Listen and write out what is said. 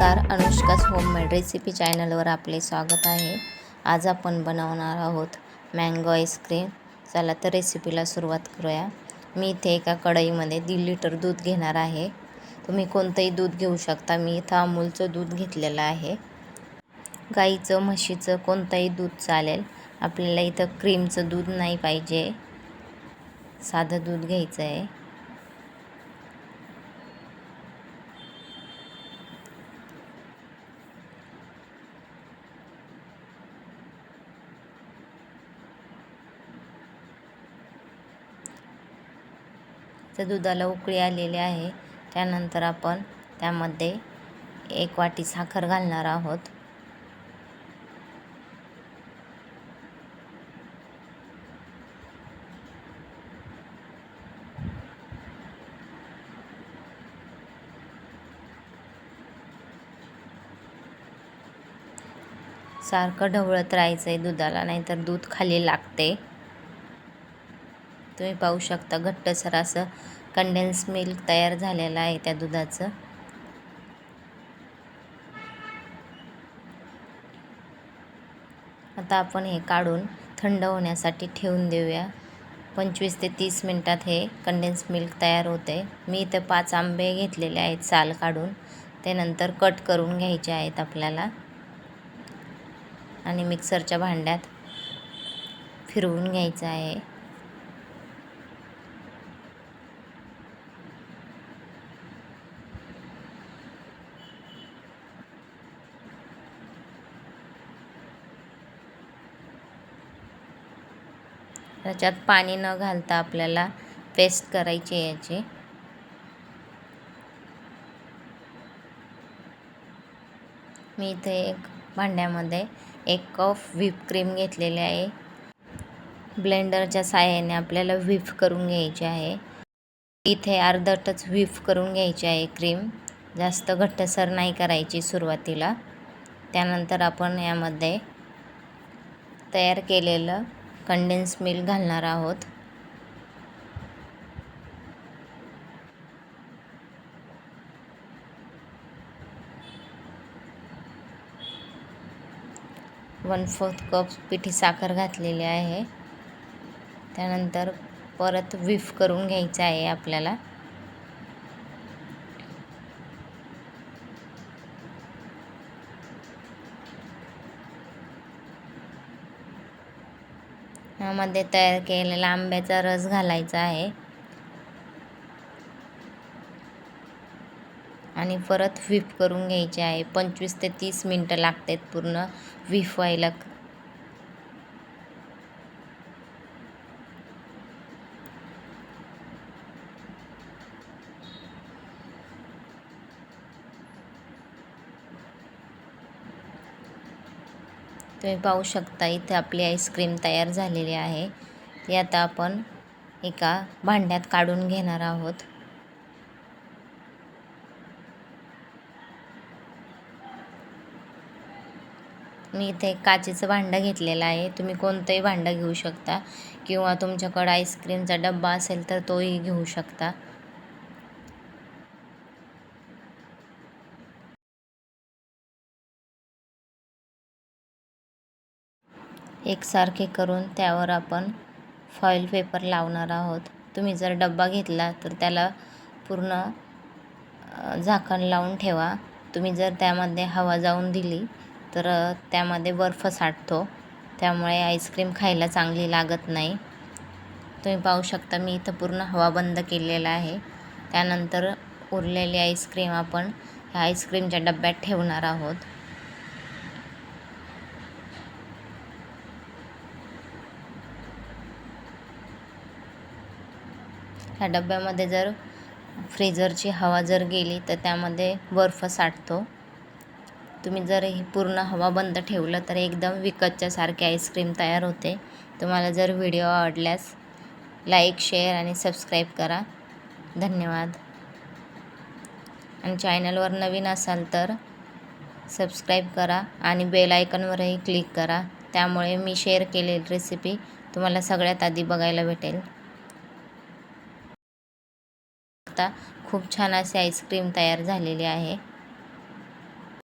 नमस्कार अनुष्काच homemade recipe चॅनलवर आपले स्वागत आहे. आज आपण बनवणार आहोत मँगो आईस्क्रीम चला तर रेसिपीला सुरुवात करूया. मी इथे एका कढईमध्ये दीड लिटर दूध घेणार आहे. तुम्ही कोणतंही दूध घेऊ शकता. मी इथं अमूलचं दूध घेतलेलं आहे. गाईचं म्हशीचं कोणतंही दूध चालेल. आपल्याला इथं क्रीमचं दूध नाही पाहिजे. साधं दूध घ्यायचं आहे तर दुधाला उकळी आलेली आहे. त्यानंतर आपण त्यामध्ये एक वाटी साखर घालणार आहोत. सारखं ढवळत राहायचं आहे दुधाला नाहीतर दूध खाली लागते. तुम्ही पाहू शकता घट्टसर असं कंडेन्स मिल्क तयार झालेलं आहे त्या दुधाचं. आता आपण हे काढून थंड होण्यासाठी ठेवून देऊया. पंचवीस ते तीस मिनटात हे कंडेन्स मिल्क तयार होते. मी इथं पाच आंबे घेतलेले आहेत साल काढून. ते नंतर कट करून घ्यायचे आहेत आपल्याला. आणि मिक्सरच्या भांड्यात फिरवून घ्यायचं आहे. त्याच्यात पाणी न घालता आपल्याला पेस्ट करायची आहे याची. मी इथे एक भांड्यामध्ये एक कप व्हीप क्रीम घेतलेली आहे. ब्लेंडरच्या साह्याने आपल्याला व्हीप करून घ्यायची आहे. इथे अर्धटच व्हीप करून घ्यायची आहे क्रीम. जास्त घट्टसर नाही करायची सुरुवातीला. त्यानंतर आपण यामध्ये तयार केलेलं कंडेन्स मिल्क घालणार आहोत. वन फोर्थ कप पिठी साखर घातलेली आहे. त्यानंतर परत विफ करून घ्यायचं आहे आपल्याला. मध्ये तयार केलेला आंब्याचा रस घालायचा आहे. आणि परत व्हीप करून घ्यायचे आहे. पंचवीस ते तीस मिनटं लागतात पूर्ण व्हीप व्हायला. तुम्ही पाहू शकता इथे आपली आईस्क्रीम तयार झालेली आहे. ती आता आपण एका भांड्यात काढून घेणार आहोत. मी इथे काचेचं भांडं घेतलेलं आहे. तुम्ही कोणतंही भांडं घेऊ शकता किंवा तुमच्याकडं आईस्क्रीमचा डब्बा असेल तर तोही घेऊ शकता. एकसारखे करून त्यावर आपण फॉईल पेपर लावणार आहोत. तुम्ही जर डब्बा घेतला तर त्याला पूर्ण झाकण लावून ठेवा. तुम्ही जर त्यामध्ये हवा जाऊन दिली तर त्यामध्ये बर्फ साठतो. त्यामुळे आईस्क्रीम खायला चांगली लागत नाही. तुम्ही पाहू शकता मी इथं पूर्ण हवा बंद केलेला आहे. त्यानंतर उरलेली आईस्क्रीम आपण ह्या आईस्क्रीमच्या डब्यात ठेवणार आहोत. ह्या डब्यामध्ये जर फ्रीजरची हवा जर गेली तर त्यामध्ये बर्फ साठतो. तुम्ही जर ही पूर्ण हवा बंद ठेवलं तर एकदम विकतच्यासारखे आईस्क्रीम तयार होते. तुम्हाला जर व्हिडिओ आवडल्यास लाईक शेअर आणि सबस्क्राईब करा. धन्यवाद. आणि चॅनलवर नवीन असाल तर सबस्क्राईब करा आणि बेल आयकनवरही क्लिक करा. त्यामुळे मी शेअर केलेली रेसिपी तुम्हाला सगळ्यात आधी बघायला भेटेल. आता खूप छान अशी आईस्क्रीम तयार झालेली आहे.